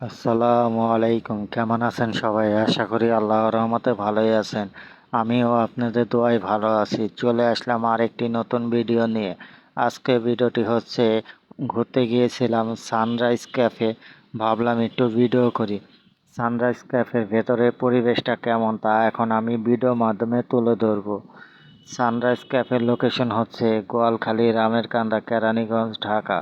আসসালামু আলাইকুম। কেমন আছেন সবাই? আশা করি আল্লাহর রহমতে ভালোই আছেন। আমিও আপনাদের দোয়ায় ভালো আছি। চলে আসলাম আরেকটি নতুন ভিডিও নিয়ে। আজকে ভিডিওটি হচ্ছে, ঘুরতে গিয়েছিলাম সানরাইজ ক্যাফে। ভাবলাম একটু ভিডিও করি। সানরাইজ ক্যাফের ভেতরের পরিবেশটা কেমন তা এখন আমি ভিডিও মাধ্যমে তুলে ধরবো। সানরাইজ ক্যাফের লোকেশন হচ্ছে গোয়ালখালি রামের কান্দা কেরানীগঞ্জ, ঢাকা।